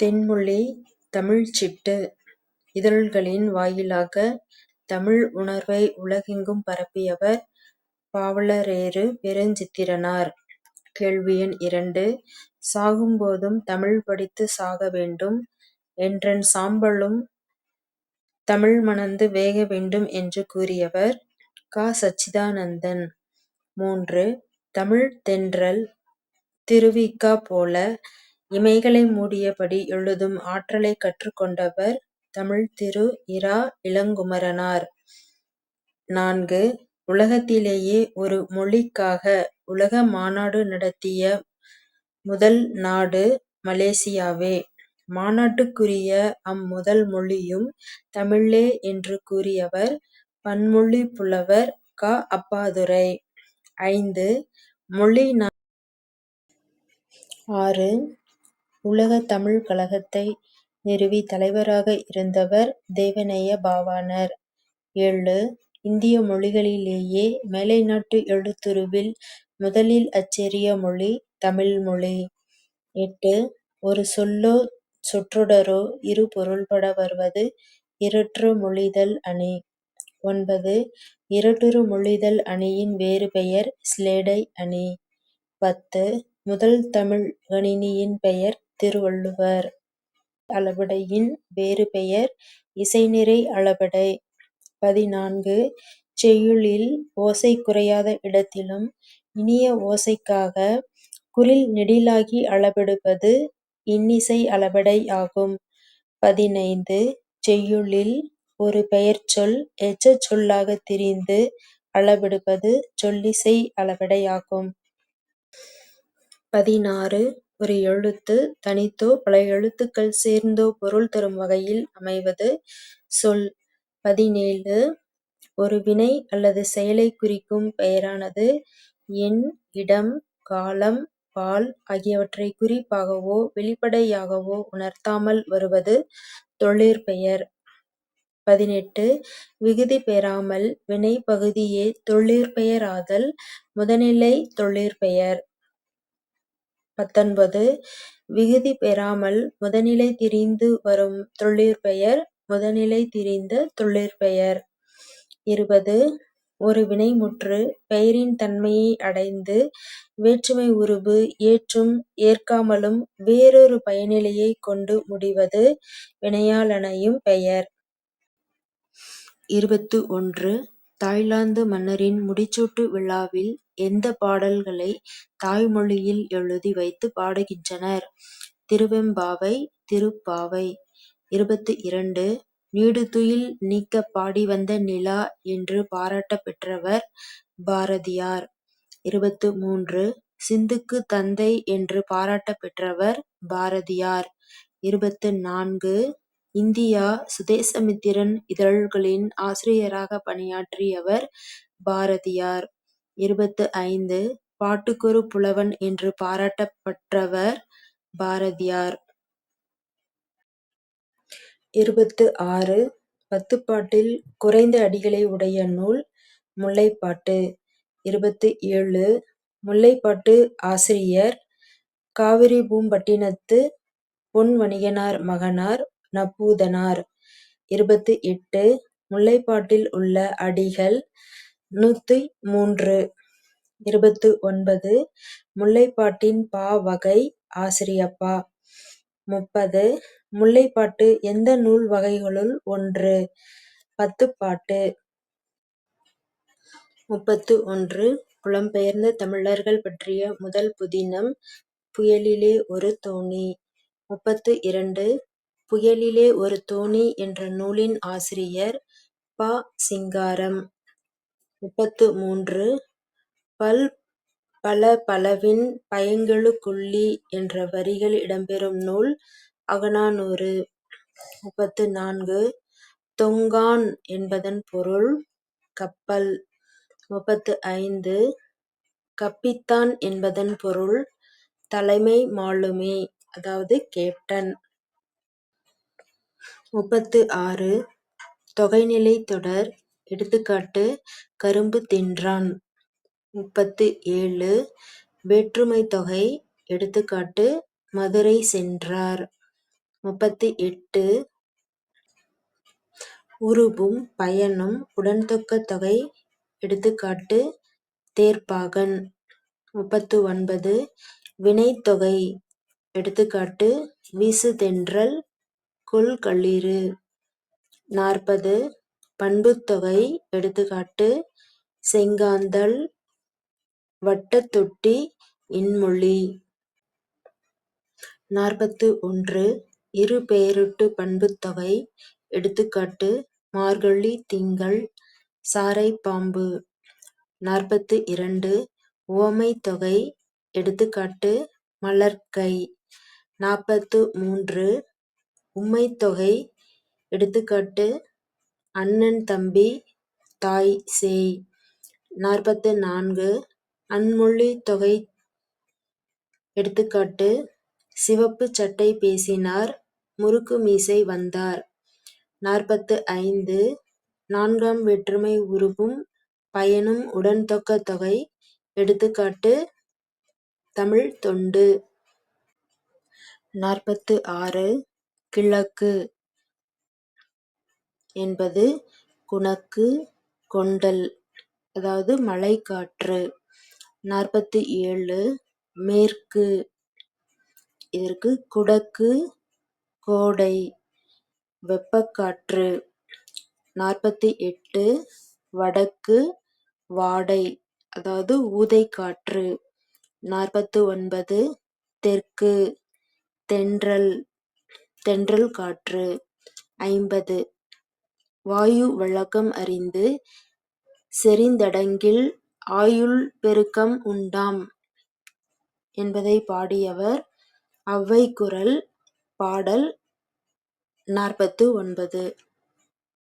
தென்மொழி தமிழ்ச் சிட்டு இதழ்களின் வாயிலாக தமிழ் உணர்வை உலகெங்கும் பரப்பியவர் பாவலரேறு பெருஞ்சித்திரனார். கேள்வி எண் இரண்டு. சாகும்போதும் தமிழ் படித்துச் சாக வேண்டும் என்றன் சாம்பலும் தமிழ் மணந்து வேக வேண்டும் என்று கூறியவர் க. சச்சிதானந்தன். மூன்று. தமிழ்த் தென்றல் திரு. போல இமைகளை மூடியபடி எழுதும் ஆற்றலைக் கற்றுக்கொண்டவர் தமிழ்த் திரு. இரா. இளங்குமரனார். நான்கு. உலகத்திலேயே ஒரு மொழிக்காக உலக மாநாடு நடத்திய முதல் நாடு மலேசியாவே. மாநாட்டுக்குரிய அம் முதல் மொழியும் தமிழே என்று கூறியவர் பன்மொழி புலவர் க. அப்பாதுரை ஐந்து. மொழி நா. ஆறு. உலகத் தமிழ்க் கழகத்தை நிறுவித் தலைவராக இருந்தவர் தேவநேய பாவாணர். ஏழு. இந்திய மொழிகளிலேயே மேலைநாட்டு எழுத்துருவில் முதலில் அச்சேறிய மொழி தமிழ் மொழி. எட்டு. ஒரு சொல்லோ சொற்றொடரோ இரு பொருள்பட வருவது இரற்று மொழிதல் அணி. ஒன்பது. இரட்டுறு மொழிதல் அணியின் வேறு பெயர் சிலேடை அணி. பத்து. முதல் தமிழ்க் கணினியின் பெயர் திருவள்ளுவர். அளபெடையின் வேறு பெயர் இசைநிறை அளபெடை. பதினான்கு. செய்யுளில் ஓசை குறையாத இடத்திலும் இனிய ஓசைக்காகக் குரில் நெடிலாகி அளபெடுப்பது இன்னிசை அளபெடை ஆகும். பதினைந்து. செய்யுளில் ஒரு பெயர்ச்சொல் எச்சச் சொல்லாகத் திரிந்து அளபெடுப்பது சொல்லிசை அளபெடை ஆகும். பதினாறு. ஒரு எழுத்து தனித்தோ பல எழுத்துக்கள் சேர்ந்தோ பொருள் தரும் வகையில் அமைவது சொல். பதினேழு. ஒரு வினை அல்லது செயலைக் குறிக்கும் பெயரானது எண் இடம் காலம் பால் ஆகியவற்றைக் குறிப்பாகவோ வெளிப்படையாகவோ உணர்த்தாமல் வருவது தொழிற்பெயர். பதினெட்டு. விகுதி பெறாமல் வினைப்பகுதியே தொழிற்பெயராதல் முதனிலைத் தொழிற்பெயர். பத்தொன்பது. விகுதி பெறாமல் முதனிலை திரிந்து வரும் தொழிற்பெயர் முதனிலை திரிந்த தொழிற்பெயர். இருபது. ஒரு வினைமுற்று பெயரின் தன்மையை அடைந்து வேற்றுமை உருபு ஏற்றும் ஏற்காமலும் வேறொரு பயனிலையைக் கொண்டு முடிவது வினையாளனையும் பெயர். இருபத்து ஒன்று. தாய்லாந்து மன்னரின் முடிசூட்டு விழாவில் எந்தப் பாடல்களை தாய்மொழியில் எழுதி வைத்துப் பாடுகின்றனர்? திருவெம்பாவை திருப்பாவை. இருபத்து இரண்டு. நீடுதுயில் நீக்கப் பாடி வந்த நிலா என்று பாராட்டப் பெற்றவர் பாரதியார். இருபத்து மூன்று. சிந்துக்குத் தந்தை என்று பாராட்டப் பெற்றவர் பாரதியார். இருபத்து நான்கு. இந்தியா சுதேசமித்திரன் இதழ்களின் ஆசிரியராகப் பணியாற்றியவர் பாரதியார். இருபத்து ஐந்து. பாட்டுக்கொரு புலவன் என்று பாராட்டப்பட்டவர் பாரதியார். இருபத்து ஆறு. பத்துப்பாட்டில் குறைந்த அடிகளை உடைய நூல் முல்லைப்பாட்டு. இருபத்து ஏழு. முல்லைப்பாட்டு ஆசிரியர் காவிரிபூம்பட்டினத்துப் பொன்வணிகனார் மகனார் நப்பூதனார். இருபத்து எட்டு. முல்லைப்பாட்டில் உள்ள அடிகள் நூத்தி மூன்று. இருபத்து ஒன்பது. முல்லைப்பாட்டின் பா வகை ஆசிரியப்பா. முப்பது. முல்லைப்பாட்டு எந்த நூல் வகைகளுள் ஒன்று? பத்துப்பாட்டு. முப்பத்து ஒன்று. புலம்பெயர்ந்த தமிழர்கள் பற்றிய முதல் புதினம் புயலிலே ஒரு தோணி. முப்பத்து இரண்டு. புயலிலே ஒரு தோணி என்ற நூலின் ஆசிரியர் ப. சிங்காரம். முப்பத்து மூன்று. பல் பல பலவின் பயங்கெழு என்ற வரிகள் இடம்பெறும் நூல் அகநானூறு. முப்பத்து நான்கு. தொங்கான் என்பதன் பொருள் கப்பல். முப்பத்து ஐந்து. கப்பித்தான் என்பதன் பொருள் தலைமை மாலுமி அதாவது கேப்டன். முப்பத்து ஆறு. தொகைநிலைத் தொடர் எடுத்துக்காட்டு கரும்பு தின்றான். முப்பத்து ஏழு. வேற்றுமை தொகை எடுத்துக்காட்டு மதுரை சென்றார். முப்பத்து எட்டு உருபும் பயனும் உடன்தொக்க தொகை எடுத்துக்காட்டு தேர்ப்பாகன். முப்பத்து ஒன்பது வினைத்தொகை எடுத்துக்காட்டு வீசுதென்றல் கொள்களிறு. நாற்பது பண்புத்தொகை எடுத்துக்காட்டு செங்காந்தள் வட்டத்தொட்டி இன்மொழி. நாற்பத்து ஒன்று இருபெயரொட்டுப் பண்புத்தொகை எடுத்துக்காட்டு மார்கழி திங்கள் சாரைப்பாம்பு. நாற்பத்து இரண்டு உவமைத்தொகை எடுத்துக்காட்டு மலர்க்கை. நாற்பத்து மூன்று உம்மைத்தொகை எடுத்துக்காட்டு அண்ணன் தம்பி தாய் சேய். நாற்பத்து நான்கு அன்மொழித் தொகை எடுத்துக்காட்டு சிவப்புச் சட்டை பேசினார் முறுக்குமீசை வந்தார். நாற்பத்து ஐந்து நான்காம் வேற்றுமை உருவும் பயனும் உடன்தொக்க தொகை எடுத்துக்காட்டு தமிழ் தொண்டு. நாற்பத்து ஆறு கிழக்கு என்பது குணக்கு கொண்டல் அதாவது மலைக்காற்று நாற்பத்தி ஏழு மேற்கு இதற்கு குடக்கு கோடை வெப்பக்காற்று. நாற்பத்தி எட்டு வடக்கு வாடை அதாவது ஊதைக்காற்று. நாற்பத்து ஒன்பது தெற்கு தென்றல் தென்றல் காற்று. ஐம்பது வாயு வழக்கம் அறிந்து செறிந்தடங்கில் ஆயுள் பெருக்கம் உண்டாம் என்பதைப் பாடியவர் ஔவைகுறள். பாடல் நாற்பத்து ஒன்பது.